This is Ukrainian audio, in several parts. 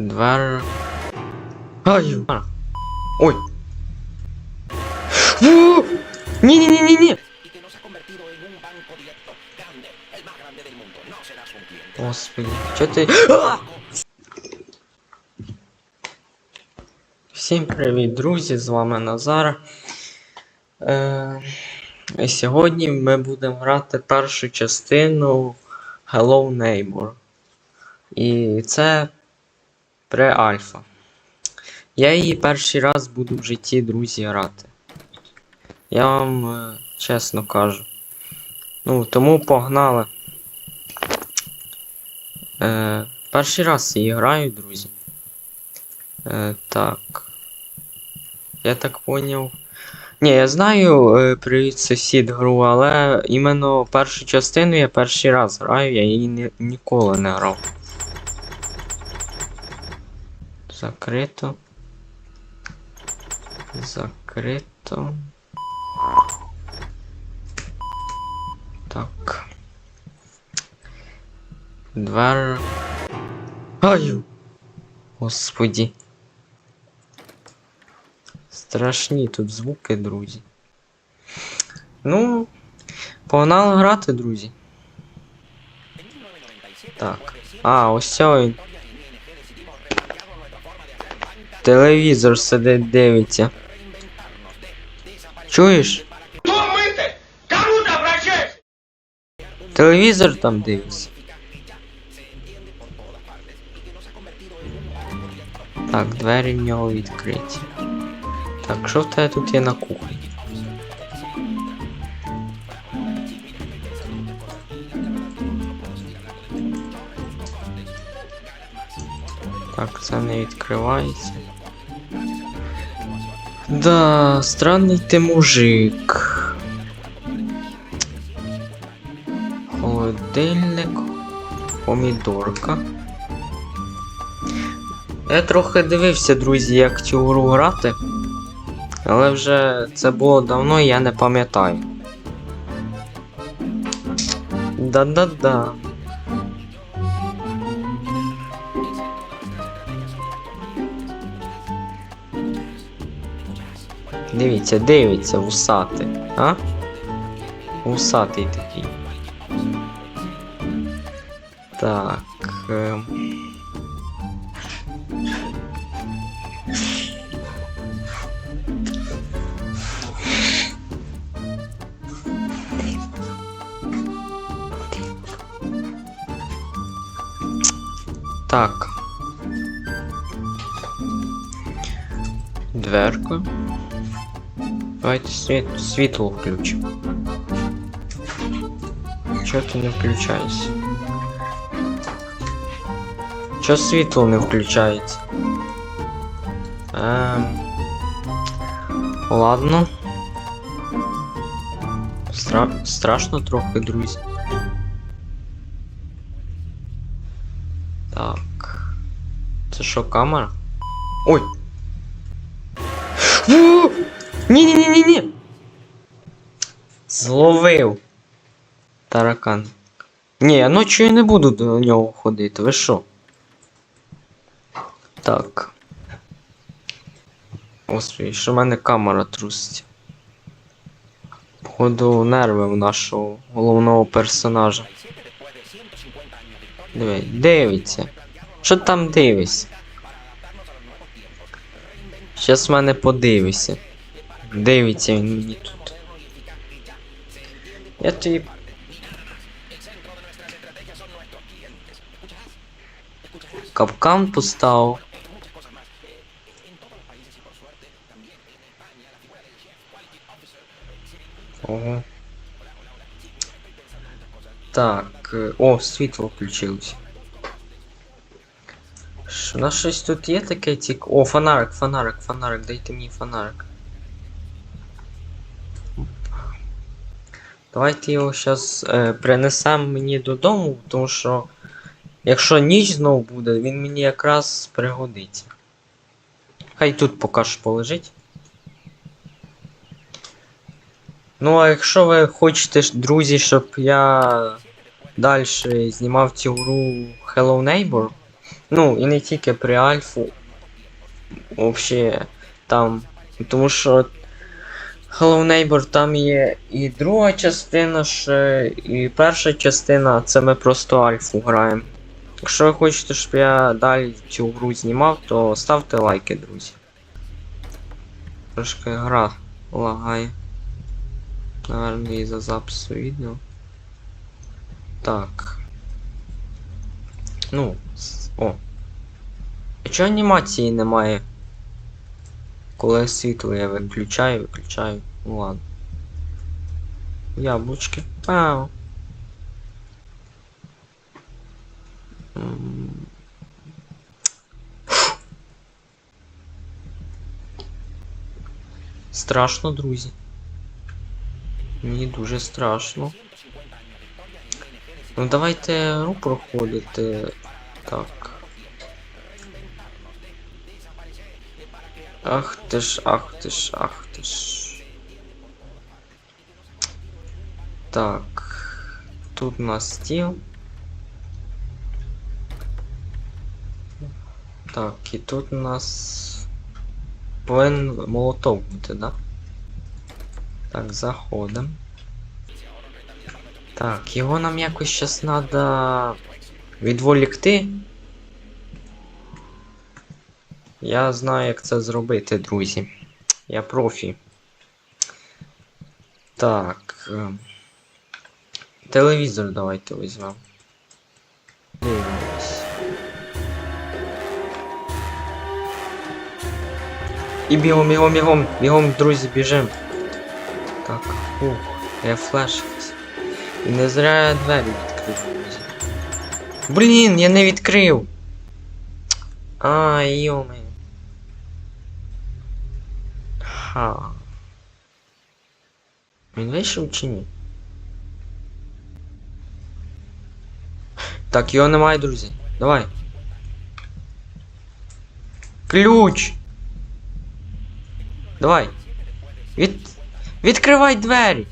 Двер. Ай! Ой! Ні-ні-ні-ні-ні! Господи, ти. А! Всім привіт, друзі! З вами Назар. Е, і сьогодні ми будемо грати першу частину Hello Neighbor. І це пре-альфа. Я її перший раз буду в житті, друзі, грати. Я вам е, чесно кажу. Ну, тому погнали. Е, перший раз її граю, друзі. Е, так. Я так поняв. Ні, я знаю е, привіт сусід гру, але іменно першу частину я перший раз граю, я її ні, ніколи не грав. Закрито. Закрито. Так. Двер. Ай! Господі. Страшні тут звуки, друзі. Ну, погнали грати, друзі. Так. А, ось цей. Телевізор сидить дивиться. Чуєш? Телевізор там дивиться. Так, двері в нього відкриті. Так, що в тебе тут є на кухні? Так, це не відкривається. Да, странний ти мужик. Холодильник, помідорка. Я трохи дивився, друзі, як цю гру грати. Але вже це було давно я не пам'ятаю. Да-да-да. Дивіться, дивіться, вусатий, а? Вусатий такий. Так. ем. Так. Дверка. Давайте світ, світло включимо. Чого ти не включаєшся? Чого світло не включається? Ем... Ладно. Стра... Страшно трохи, друзі. Так. Це що, камера? Ой! Ні-ні-ні-ні-ні! Зловив. Таракан. Ні, я ночі не буду до нього ходити, ви що? Так. Господи, що в мене камера трусить. Походу нерви у нашого головного персонажа. Диви, дивиться. Що там дивишся? Щас в мене подивися. Дивиться він мені тут. Я тобі. Капкан поставив. Ого. Так, е, о, світло включилось. Що, у нас щось тут є таке тік. О, фонарик, фонарик, фонарик, дайте мені фонарик. Давайте його зараз е, принесемо мені додому, тому що якщо ніч знов буде, він мені якраз пригодиться. Хай тут поки що полежить. Ну, а якщо ви хочете, друзі, щоб я далі знімав цю гру Hello Neighbor, Ну, і не тільки при альфу. Вообще там. Тому що Hello Neighbor там є і друга частина ще, і перша частина, це ми просто альфу граємо. Якщо ви хочете, щоб я далі цю гру знімав, то ставте лайки, друзі. Трошки гра лагає. Наверно, і за запису відео. Так. Ну, о. А чого анімації немає? Коли світло я виключаю, виключаю. Ну ладно. Яблучки. Пау. Страшно, друзі. Мені дуже страшно. Ну давайте гру проходити. Так. Ах ти ж, ах ти ж, ах ти ж. Так. Тут у нас стіл. Так, і тут у нас повинен молоток бути, да? Так, заходимо. Так, його нам якось щас треба відволікти. Я знаю, як це зробити, друзі. Я профі. Так. ем, Телевізор давайте візьмемо. Дивимось. І бігом, бігом, бігом, бігом, друзі, біжим. Так, ух, я флеш. І не зря я двері відкрив. Блін, я не відкрив. А, йоми. Ха. Він вийшов чи ні? Так, його немає, друзі. Давай. Ключ. Давай. Від... Відкривай двері.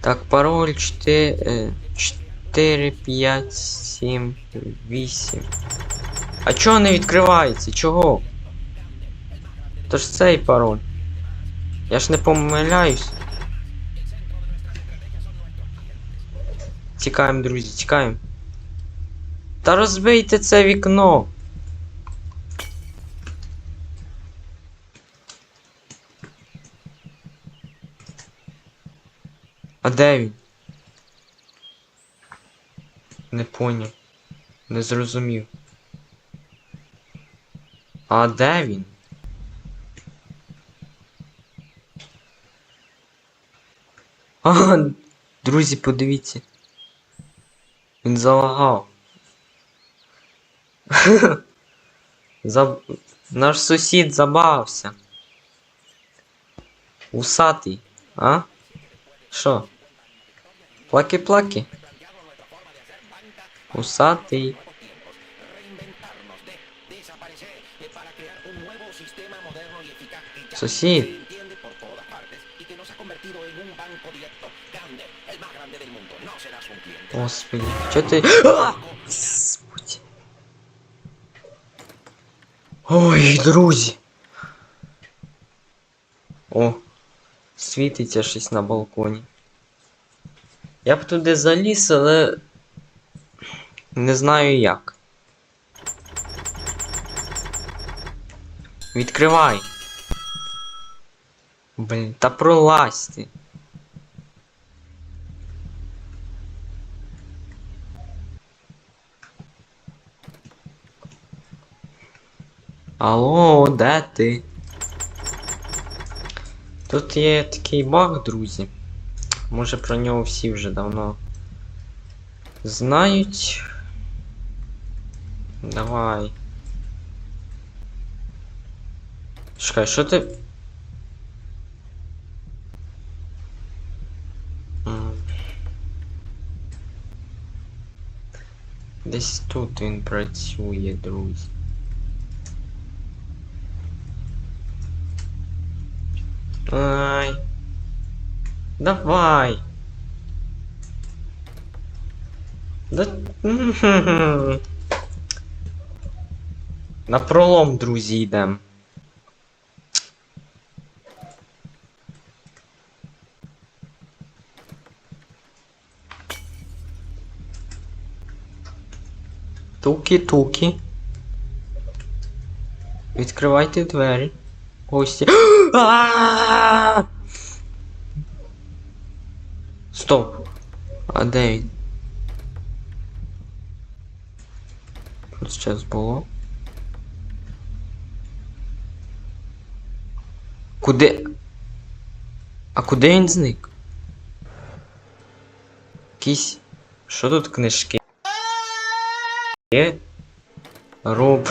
Так, пароль 4, 4 5, 7, 8. А чого не відкривається? Чого? То ж цей пароль. Я ж не помиляюсь. Тікаємо, друзі, тікаємо. Та розбийте це вікно. А де він? Не поняв. Не зрозумів. А де він? А, друзі, подивіться. Він залагав. Заб... Наш сусід забавився. Усатий, а? Що? Плаки-плаки. Усатий. Сусід. Господи, що ти. А! Господи. Ой, друзі. О, світиться щось на балконі. Я б туди заліз, але не знаю як. Відкривай. Блін, та пролазь ти. Алло, де ти? Тут є такий баг, друзі. Може про нього всі вже давно знають. Давай. Чекай, що ти. Десь тут він працює, друзі. Ай. Давай. Да... На пролом, друзі, йдемо. Туки-туки. Відкривайте двері. Гості. Стоп. А де він? Що зараз було? Куди? А куди він зник? Якісь. Що тут книжки? Є? Роб.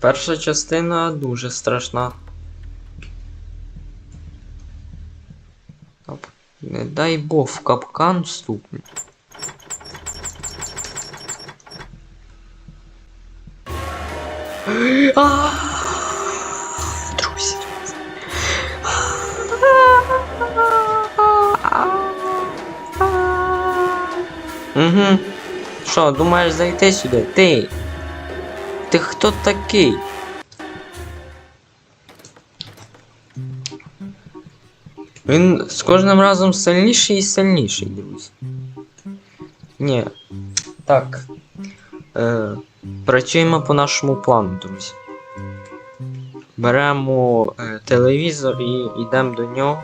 Перша частина дуже страшна. Дай Бог в капкан! Друзі. Угу. Що, думаєш зайти сюди? Ти? Ти хто такий? Він з кожним разом сильніший і сильніший, друзі. Ні. Так. Е, працюємо по нашому плану, друзі. Беремо е, телевізор і йдемо до нього.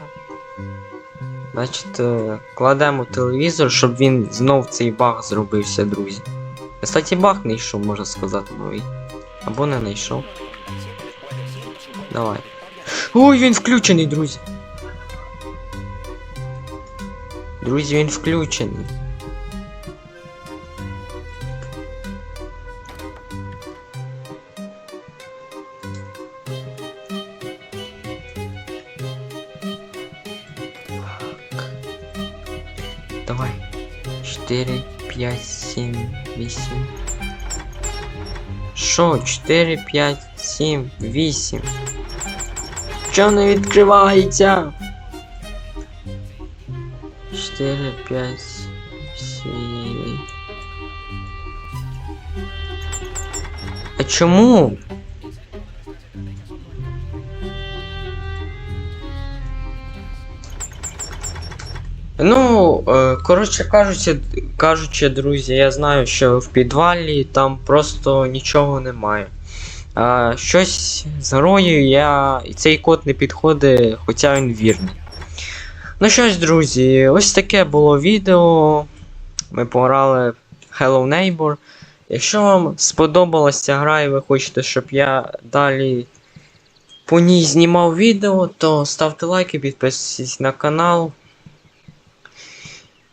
Значить, е, кладемо телевізор, щоб він знов цей баг зробився, друзі. Кстати, баг не йшов, можна сказати, новий. Або не знайшов. Давай. Ой, він включений, друзі. Друзі, він включений. Давай. 4, 5, 7, 8. Що? 4, 5, 7, 8. Чого не відкривається? 4, 5, 7. А чому? Ну, е, коротше кажучи, кажучи, друзі, я знаю, що в підвалі там просто нічого немає. Щось з грою я. І цей код не підходить, хоча він вірний. Ну що ж, друзі, ось таке було відео. Ми пограли в Hello Neighbor. Якщо вам сподобалася ця гра і ви хочете, щоб я далі по ній знімав відео, то ставте лайки, підписуйтесь на канал.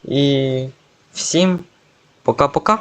І всім пока-пока.